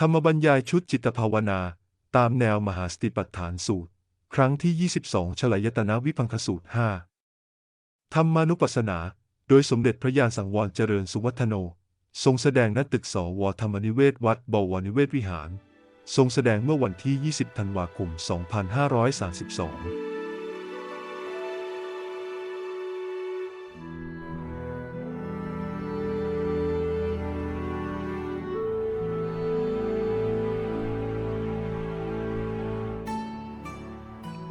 ธรรมบรรยายชุดจิตภาวนา ตามแนวมหาสติปัฏฐานสูตร ครั้งที่ 22ฉลยตนะวิพังคสูตร 5 ธรรมานุปัสสนา โดยสมเด็จพระยานสังวรเจริญสุวัฒโน ทรงแสดงณตึกสวธรรมนิเวศวัดบวรนิเวศวิหาร ทรงแสดงเมื่อวันที่ 20 ธันวาคม 2532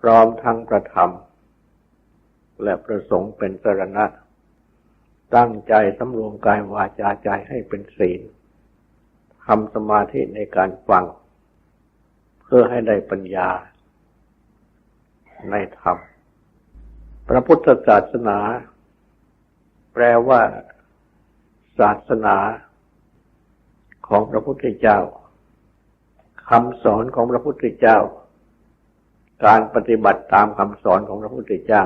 พร้อมทั้งประธรรม และประสงค์เป็นสรณะ ตั้งใจสำรวมกายวาจาใจให้เป็นศีลทำสมาธิในการฟัง เพื่อให้ได้ปัญญา ในธรรม พระพุทธศาสนา แปลว่า ศาสนา ของพระพุทธเจ้าคำสอนของพระพุทธเจ้า การปฏิบัติตามคำสอนของพระพุทธเจ้า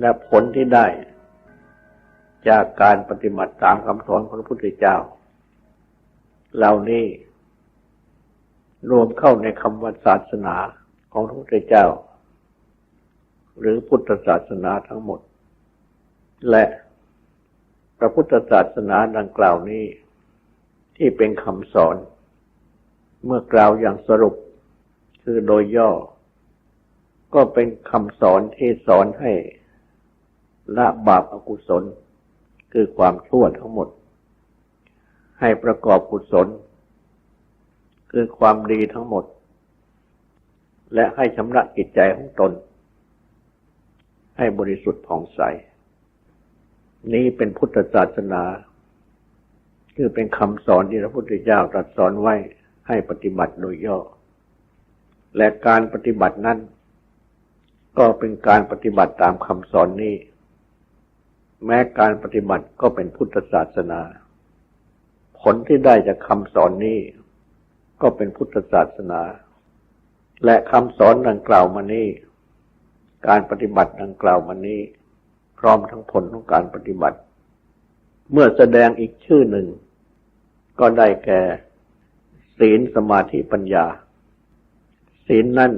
และผลที่ได้ จากการปฏิบัติตามคำสอนของพระพุทธเจ้า เหล่านี้ รวมเข้าในคำว่าศาสนาของพระพุทธเจ้า หรือพุทธศาสนาทั้งหมด และพระพุทธศาสนาดังกล่าวนี้ ที่เป็นคำสอน เมื่อกล่าวอย่างสรุป คือโดยย่อ ก็เป็นคำสอนที่สอนให้ละบาปอกุศล คือความชั่วทั้งหมด ให้ประกอบกุศล คือความดีทั้งหมด และให้ชำระจิตใจของตน ให้บริสุทธิ์ผ่องใส นี้เป็นพุทธศาสนา คือเป็นคำสอนที่พระพุทธเจ้าตรัสสอนไว้ให้ปฏิบัติโดยย่อ และการปฏิบัตินั้น ก็เป็นการปฏิบัติตามคำสอนนี้ แม้การปฏิบัติก็เป็นพุทธศาสนา ผลที่ได้จากคำสอนนี้ ก็เป็นพุทธศาสนา และคำสอนดังกล่าวมานี้ การปฏิบัติดังกล่าวมานี้ พร้อมทั้งผลของการปฏิบัติ เมื่อแสดงอีกชื่อหนึ่ง ก็ได้แก่ ศีลสมาธิปัญญา ศีลนั่น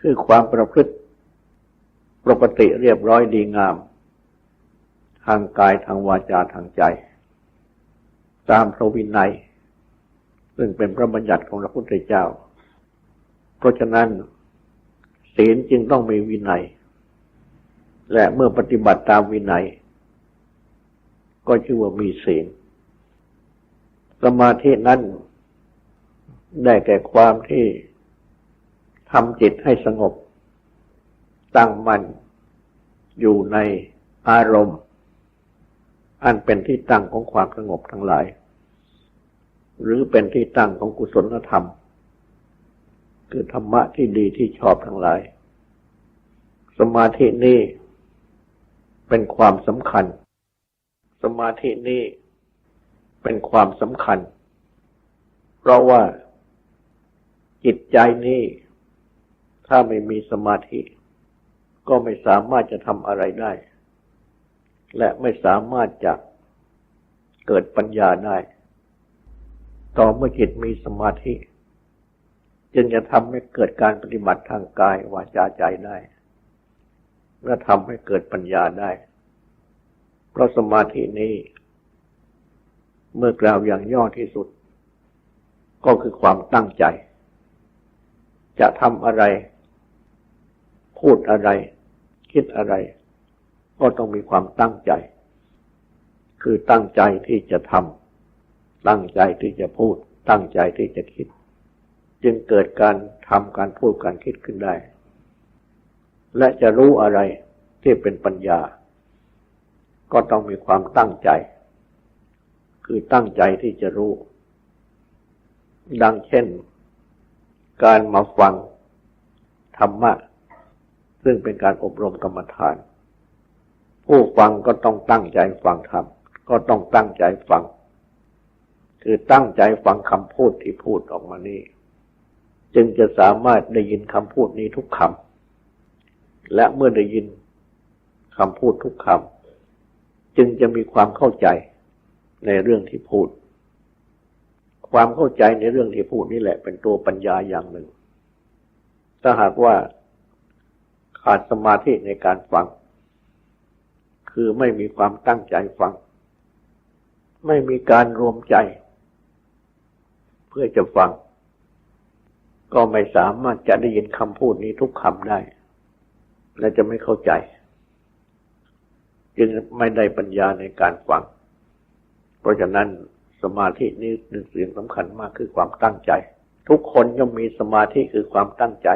คือความประพฤติปกติเรียบร้อยดีงาม ทางกายทางวาจาทางใจ ตามพระวินัย ซึ่งเป็นพระบัญญัติของพระพุทธเจ้า เพราะฉะนั้น ศีลจึงต้องมีวินัย และเมื่อปฏิบัติตามวินัย ก็ชื่อว่ามีศีลสมาธินั้นได้แก่ความที่ ทำจิตให้สงบ ตั้งมั่นอยู่ในอารมณ์ อันเป็นที่ตั้งของความสงบทั้งหลาย หรือเป็นที่ตั้งของกุศลธรรม คือธรรมะที่ดีที่ชอบทั้งหลาย สมาธินี้เป็นความสำคัญ สมาธินี้เป็นความสำคัญ เพราะว่าจิตใจนี้ ถ้าไม่มีสมาธิ ก็ไม่สามารถจะทำอะไรได้ และไม่สามารถจะเกิดปัญญาได้ ต่อเมื่อจิตมีสมาธิ จึงจะทำให้เกิดการปฏิบัติทางกายวาจาใจได้ และทำให้เกิดปัญญาได้ เพราะสมาธินี้เมื่อกล่าวอย่างย่อที่สุด ก็คือความตั้งใจ จะทำอะไร พูดอะไร คิดอะไร ก็ต้องมีความตั้งใจ คือตั้งใจที่จะทำตั้งใจที่จะพูด ตั้งใจที่จะคิด จึงเกิดการทำการพูดการคิดขึ้นได้ และจะรู้อะไรที่เป็นปัญญา ก็ต้องมีความตั้งใจ คือตั้งใจที่จะรู้ ดังเช่น การมาฟังธรรมะ ซึ่งเป็นการอบรมกรรมฐาน ผู้ฟังก็ต้องตั้งใจฟังธรรมก็ต้องตั้งใจฟัง คือตั้งใจฟังคำพูดที่พูดออกมานี้ จึงจะสามารถได้ยินคำพูดนี้ทุกคำและเมื่อได้ยินคำพูดทุกคำจึงจะมีความเข้าใจในเรื่องที่พูด ความเข้าใจในเรื่องที่พูดนี่แหละ เป็นตัวปัญญาอย่างหนึ่ง ถ้าหากว่า ขาดสมาธิในการฟัง คือไม่มีความตั้งใจฟัง ไม่มีการรวมใจ เพื่อจะฟัง ก็ไม่สามารถจะได้ยินคำพูดนี้ทุกคำได้ และจะไม่เข้าใจ จึงไม่ได้ปัญญาในการฟัง เพราะฉะนั้นสมาธินี้หนึ่งสิ่งสำคัญมากคือความตั้งใจ ทุกคนย่อมมีสมาธิคือความตั้งใจ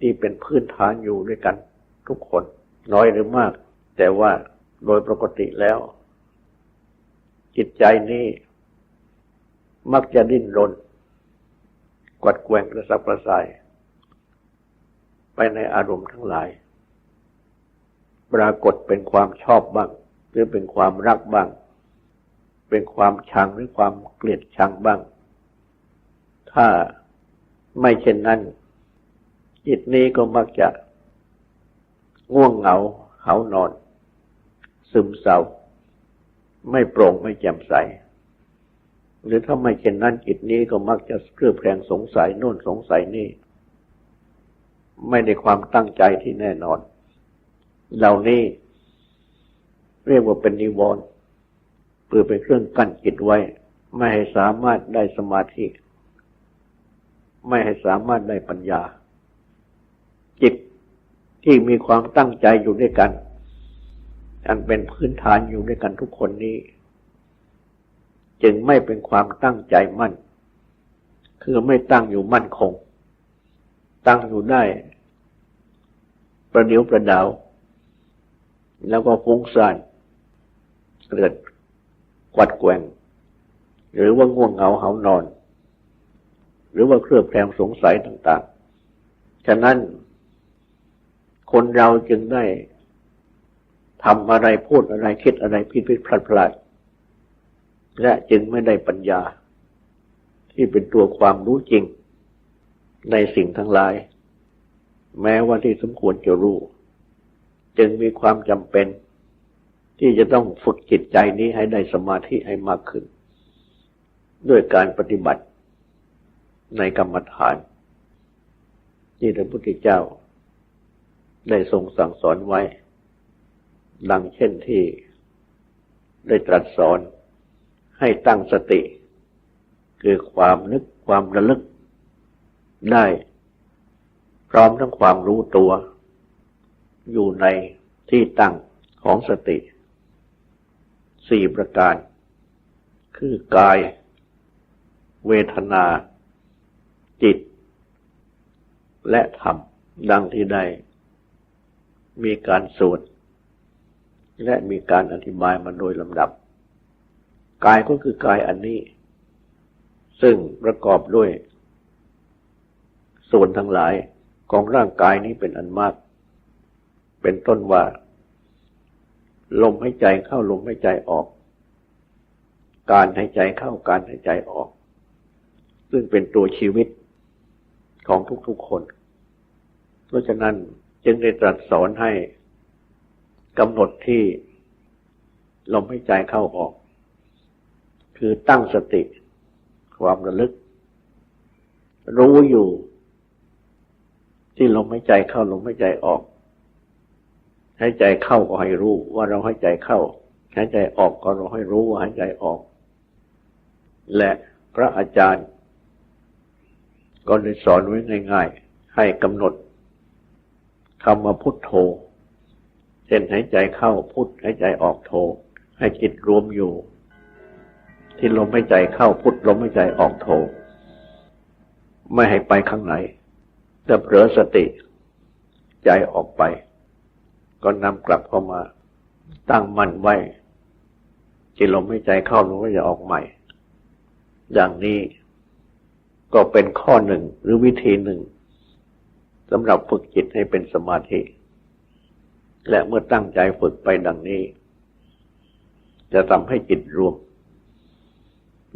ที่เป็นพื้นฐานอยู่ด้วยกันทุกคน น้อยหรือมาก แต่ว่าโดยปกติแล้ว จิตใจนี้มักจะดิ้นรนกวัดแกว่งกระสับกระส่าย ไปในอารมณ์ทั้งหลาย ปรากฏเป็นความชอบบ้าง หรือเป็นความรักบ้าง เป็นความชังหรือความเกลียดชังบ้าง ถ้าไม่เช่นนั้น จิตนี้ก็มักจะง่วงเหงาเหานอน ซึมเศร้า ไม่โปร่งไม่แจ่มใส หรือถ้าไม่เช่นนั้นจิตนี้ก็มักจะเครือบแคลงสงสัยโน่นสงสัยนี่ ไม่ได้ความตั้งใจที่แน่นอน เหล่านี้เรียกว่าเป็นนิวรณ์เพื่อเป็นเครื่องกั้นจิตไว้ ไม่ให้สามารถได้สมาธิ ไม่ให้สามารถได้ปัญญา จิตที่มีความตั้งใจอยู่ด้วยกัน อันเป็นพื้นฐานอยู่ด้วยกันทุกคนนี้ จึงไม่เป็นความตั้งใจมั่น คือไม่ตั้งอยู่มั่นคง ตั้งอยู่ได้ ประเดี๋ยวประดาว แล้วก็ฟุ้งซ่านเกิดกวัดแกว่งหรือว่าง่วงเหงาเหานอน หรือว่าเครือบแคลงสงสัยต่าง ๆ ฉะนั้น คนเราจึงได้ทำอะไรพูดอะไรคิดอะไรผิดผิดพลาดพลาดและจึงไม่ได้ปัญญา ที่เป็นตัวความรู้จริง ในสิ่งทั้งหลาย แม้ว่าที่สมควรจะรู้ จึงมีความจำเป็น ที่จะต้องฝึกจิตใจนี้ให้ได้สมาธิให้มากขึ้น ด้วยการปฏิบัติในกรรมฐาน ที่พระพุทธเจ้า ได้ทรงสั่งสอนไว้ ดังเช่นที่ได้ตรัสสอนให้ตั้งสติ คือความนึกความระลึก ได้พร้อมทั้งความรู้ตัว อยู่ในที่ตั้งของสติสี่ประการ คือกาย เวทนา จิต และธรรม ดังที่ได้ มีการสวดและมีการอธิบายมาโดยลำดับ กายก็คือกายอันนี้ ซึ่งประกอบด้วย ส่วนทั้งหลายของร่างกายนี้เป็นอันมาก เป็นต้นว่า ลมหายใจเข้าลมหายใจออก การหายใจเข้าการหายใจออก ซึ่งเป็นตัวชีวิตของทุกๆคน เพราะฉะนั้น จึงได้ตรัสสอนให้กำหนดที่ลมหายใจเข้าออก คือตั้งสติความระลึก รู้อยู่ ที่ลมหายใจเข้าลมหายใจออกหายใจเข้าก็ให้รู้ว่าเราหายใจเข้าหายใจออกก็เราให้รู้ว่าหายใจออก และพระอาจารย์ ก็ได้สอนไว้ง่าย ๆ ให้กำหนด คำว่าพุทโธเช่นหายใจเข้าพุทหายใจออกโทให้จิตรวมอยู่ ที่ลมหายใจเข้าพุทลมหายใจออกโทไม่ให้ไปข้างไหนจะเผลอสติใจออกไป ก็นำกลับเข้ามา ตั้งมั่นไว้จิตลมหายใจเข้าลมหายใจออกใหม่ อย่างนี้ก็เป็นข้อหนึ่งหรือวิธีหนึ่ง สำหรับฝึกจิตให้เป็นสมาธิ และเมื่อตั้งใจฝึกไปดังนี้ จะทำให้จิตรวม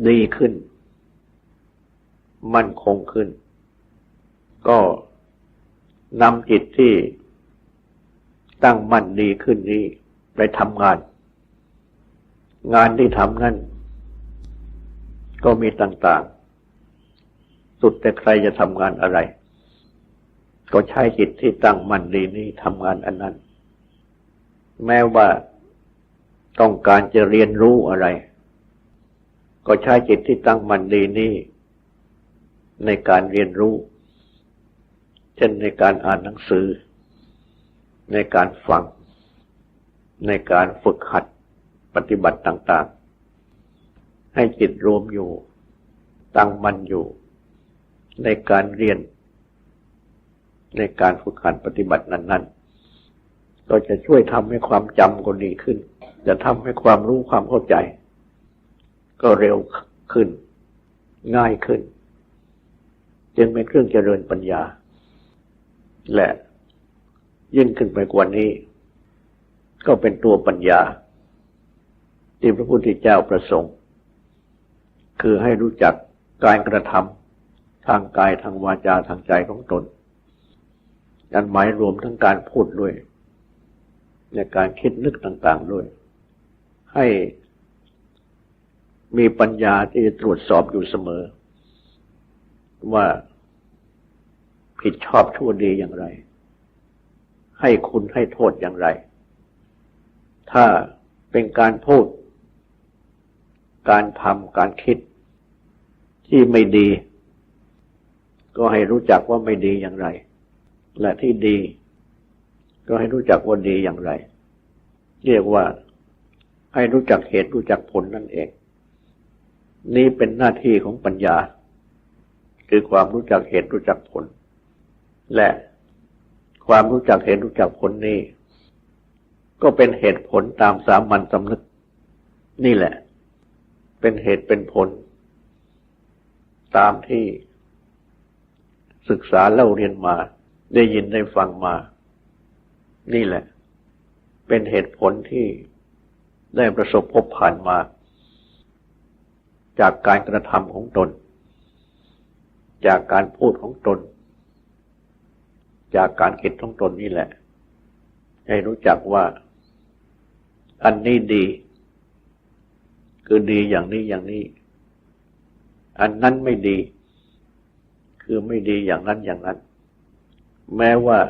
ดีขึ้น มั่นคงขึ้น ก็นำจิตที่ตั้งมั่นดีขึ้นนี้ไปทำงาน งานที่ทำนั้นก็มีต่างๆ สุดแต่ใครจะทำงานอะไร ก็ใช้จิตที่ตั้งมั่นดีนี้ทำงานอันนั้น แม้ว่าต้องการจะเรียนรู้อะไร ก็ใช้จิตที่ตั้งมั่นดีนี้ในการเรียนรู้ เช่นในการอ่านหนังสือ ในการฟัง ในการฝึกหัดปฏิบัติต่าง ๆ ให้จิตรวมอยู่ ตั้งมั่นอยู่ ในการเรียน ในการฝึกหัดปฏิบัตินั้น ๆ ก็จะช่วยทำให้ความจำก็ดีขึ้น จะทำให้ความรู้ความเข้าใจ ก็เร็วขึ้น ง่ายขึ้น จึงเป็นเครื่องเจริญปัญญา และยิ่งขึ้นไปกว่านี้ ก็เป็นตัวปัญญา ที่พระพุทธเจ้าประสงค์ คือให้รู้จักการกระทำทางกายทางวาจาทางใจของตน อันหมายรวมทั้งการพูดด้วยในการคิดนึกต่างๆด้วย ให้มีปัญญาที่จะตรวจสอบอยู่เสมอ ว่าผิดชอบชั่วดีอย่างไร ให้คุณให้โทษอย่างไร ถ้าเป็นการพูด การทำการคิดที่ไม่ดี ก็ให้รู้จักว่าไม่ดีอย่างไร และที่ดี ก็ให้รู้จักว่าดีอย่างไร เรียกว่าให้รู้จักเหตุรู้จักผลนั่นเอง นี่เป็นหน้าที่ของปัญญา คือความรู้จักเหตุรู้จักผล และความรู้จักเหตุรู้จักผลนี้ ก็เป็นเหตุผลตามสามัญสำนึก นี่แหละ เป็นเหตุเป็นผล ตามที่ศึกษาเล่าเรียนมา ได้ยินได้ฟังมา นี่แหละ เป็นเหตุผลที่ได้ประสบพบผ่านมา จากการกระทำของตน จากการพูดของตน จากการคิดของตนนี่แหละ ให้รู้จักว่า อันนี้ดี คือดีอย่างนี้อย่างนี้ อันนั้นไม่ดี คือไม่ดีอย่างนั้นอย่างนั้น แม้ว่า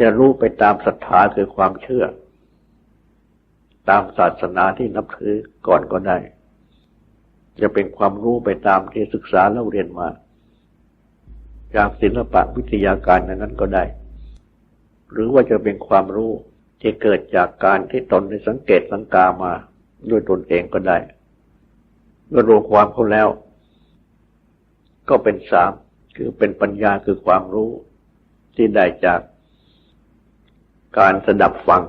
จะรู้ไปตามศรัทธาคือความเชื่อ ตามศาสนาที่นับถือก่อนก็ได้ จะเป็นความรู้ไปตามที่ศึกษาแล้วเรียนมา จากศิลปะวิทยาการนั้นก็ได้ หรือว่าจะเป็นความรู้ที่เกิดจากการที่ตนได้สังเกตสังกามาด้วยตนเองก็ได้เมื่อรวมความเขาแล้ว ก็เป็นสาม คือเป็นปัญญาคือความรู้ที่ได้จากการสดับฟัง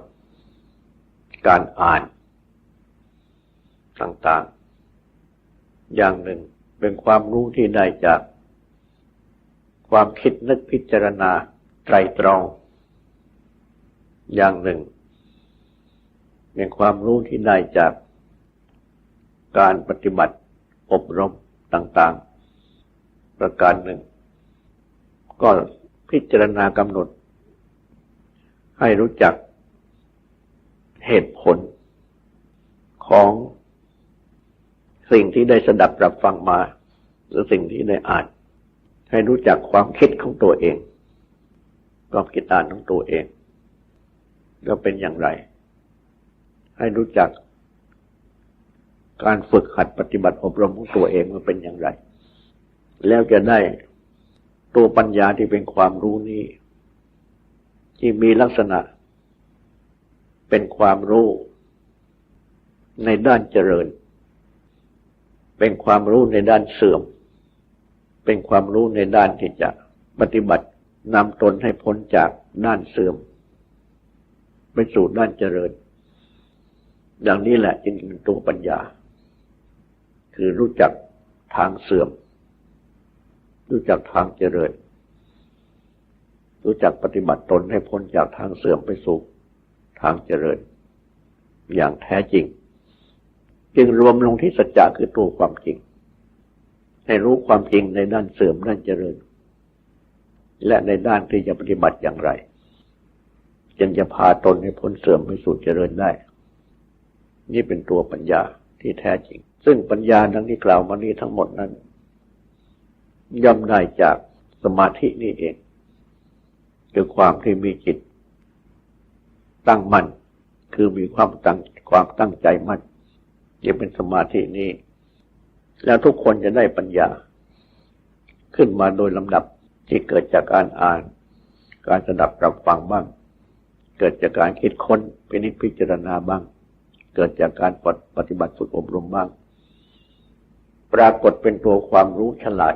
การอ่านต่างๆ อย่างหนึ่งเป็นความรู้ที่ได้จากความคิดนึกพิจารณาไตรตรอง อย่างหนึ่งเป็นความรู้ที่ได้จากการปฏิบัติอบรมต่างๆ ประการหนึ่ง ก็พิจารณากำหนด ให้รู้จักเหตุผลของสิ่งที่ได้สดับรับฟังมา หรือสิ่งที่ได้อ่าน ให้รู้จักความคิดของตัวเองความคิดอ่านของตัวเอง ก็เป็นอย่างไร ให้รู้จักการฝึกหัดปฏิบัติอบรมของตัวเองมันเป็นอย่างไร แล้วจะได้ ตัวปัญญาที่เป็นความรู้นี้ ที่มีลักษณะ เป็นความรู้ ในด้านเจริญ เป็นความรู้ในด้านเสื่อม เป็นความรู้ในด้านที่จะปฏิบัตินำตนให้พ้นจากด้านเสื่อม ไปสู่ด้านเจริญ ดังนี้แหละจึงเป็นตัวปัญญา คือรู้จักทางเสื่อม รู้จักทางเจริญ รู้จักปฏิบัติตนให้พ้นจากทางเสื่อมไปสู่ทางเจริญ อย่างแท้จริง จึงรวมลงที่สัจจะคือตัวความจริง ให้รู้ความจริงในด้านเสื่อมด้านเจริญ และในด้านที่จะปฏิบัติอย่างไร จึงจะพาตนให้พ้นเสื่อมไปสู่เจริญได้ นี่เป็นตัวปัญญาที่แท้จริง ซึ่งปัญญาดังที่กล่าวมานี้ทั้งหมดนั้น ย่อมได้จากสมาธินี่เอง คือความที่มีจิต ตั้งมั่นคือมีความตั้งความตั้งใจมั่นจะเป็นสมาธินี้ แล้วทุกคนจะได้ปัญญา ขึ้นมาโดยลำดับที่เกิดจากการอ่าน การสดับรับฟังบ้าง เกิดจากการคิดค้นพินิจพิจารณาบ้าง เกิดจากการปฏิบัติฝึกอบรมบ้าง ปรากฏเป็นตัวความรู้ฉลาด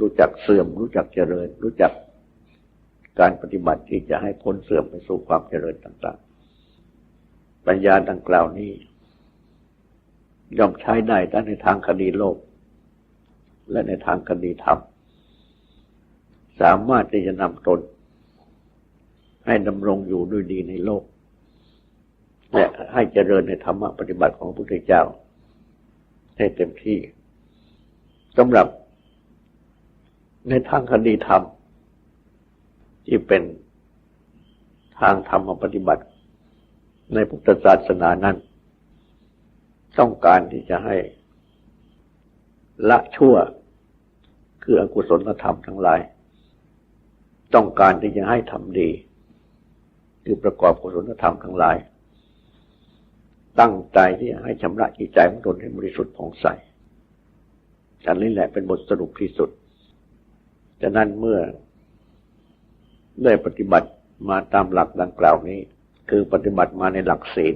รู้จักเสื่อม รู้จักเจริญ รู้จักการปฏิบัติที่จะให้พ้นเสื่อมไปสู่ความเจริญต่าง ๆ ปัญญาดังกล่าวนี้ย่อมใช้ได้ทั้งในทางคดีโลก และในทางคดีธรรม สามารถที่จะนำตน ให้ดำรงอยู่ด้วยดีในโลก และให้เจริญในธรรมะปฏิบัติของพระพุทธเจ้า ให้เต็มที่สำหรับ ในทางคดีธรรม ที่เป็นทางธรรมปฏิบัติ ในพุทธศาสนานั้น ต้องการที่จะให้ละชั่วคืออกุศลธรรมทั้งหลาย ต้องการที่จะให้ทำดี คือประกอบกุศลธรรมทั้งหลาย ตั้งใจที่จะให้ชำระจิตใจของตนให้บริสุทธิ์ผ่องใสอันนี้แหละเป็นบทสรุปที่สุด ฉะนั้นเมื่อได้ปฏิบัติมาตามหลักดังกล่าวนี้ คือปฏิบัติมาในหลักศีล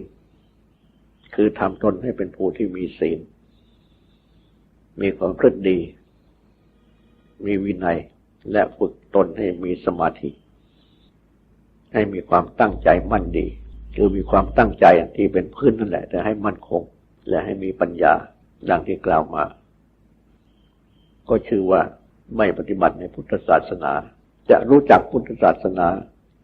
คือทำตนให้เป็นผู้ที่มีศีล มีความพฤติดี มีวินัยและฝึกตนให้มีสมาธิ ให้มีความตั้งใจมั่นดี คือมีความตั้งใจที่เป็นพื้นนั่นแหละ แต่ให้มั่นคง และให้มีปัญญาดังที่กล่าวมา ก็ชื่อว่า ไม่ปฏิบัติในพุทธศาสนา จะรู้จักพุทธศาสนา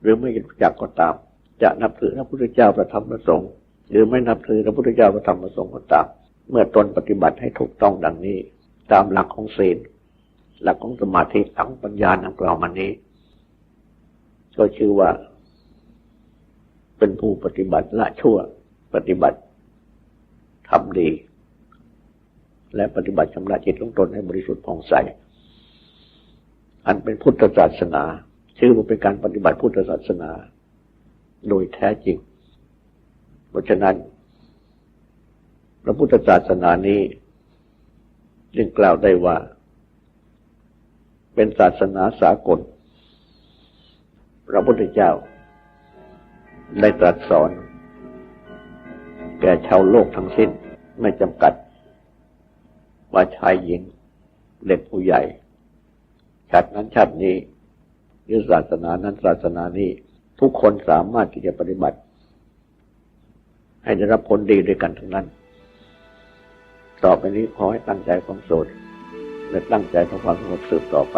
หรือไม่รู้จักก็ตาม จะนับถือพระพุทธเจ้าพระธรรมพระสงฆ์หรือไม่นับถือพระพุทธเจ้าพระธรรมพระสงฆ์ก็ตาม เมื่อตนปฏิบัติให้ถูกต้องดังนี้ ตามหลักของศีลหลักของสมาธิหลักของปัญญาดังกล่าวมานี้ ก็ชื่อว่า เป็นผู้ปฏิบัติละชั่ว ปฏิบัติทำดี และปฏิบัติชำระจิตของตนให้บริสุทธิ์ผ่องใส อันเป็นพุทธศาสนาชื่อว่าเป็นการปฏิบัติพุทธศาสนา โดยแท้จริง เพราะฉะนั้น พระพุทธศาสนานี้จึงกล่าวได้ว่า เป็นศาสนาสากล พระพุทธเจ้า ได้ตรัสสอน แก่ชาวโลกทั้งสิ้นไม่จำกัด ว่าชายหญิงเด็กผู้ใหญ่ ชาตินั้นชาตินี้หรือศาสนานั้นศาสนานี้ ทุกคนสามารถที่จะปฏิบัติ ให้ได้รับผลดีด้วยกันทั้งนั้น ต่อไปนี้ขอให้ตั้งใจความโสดและตั้งใจทำความสงบสืบต่อไป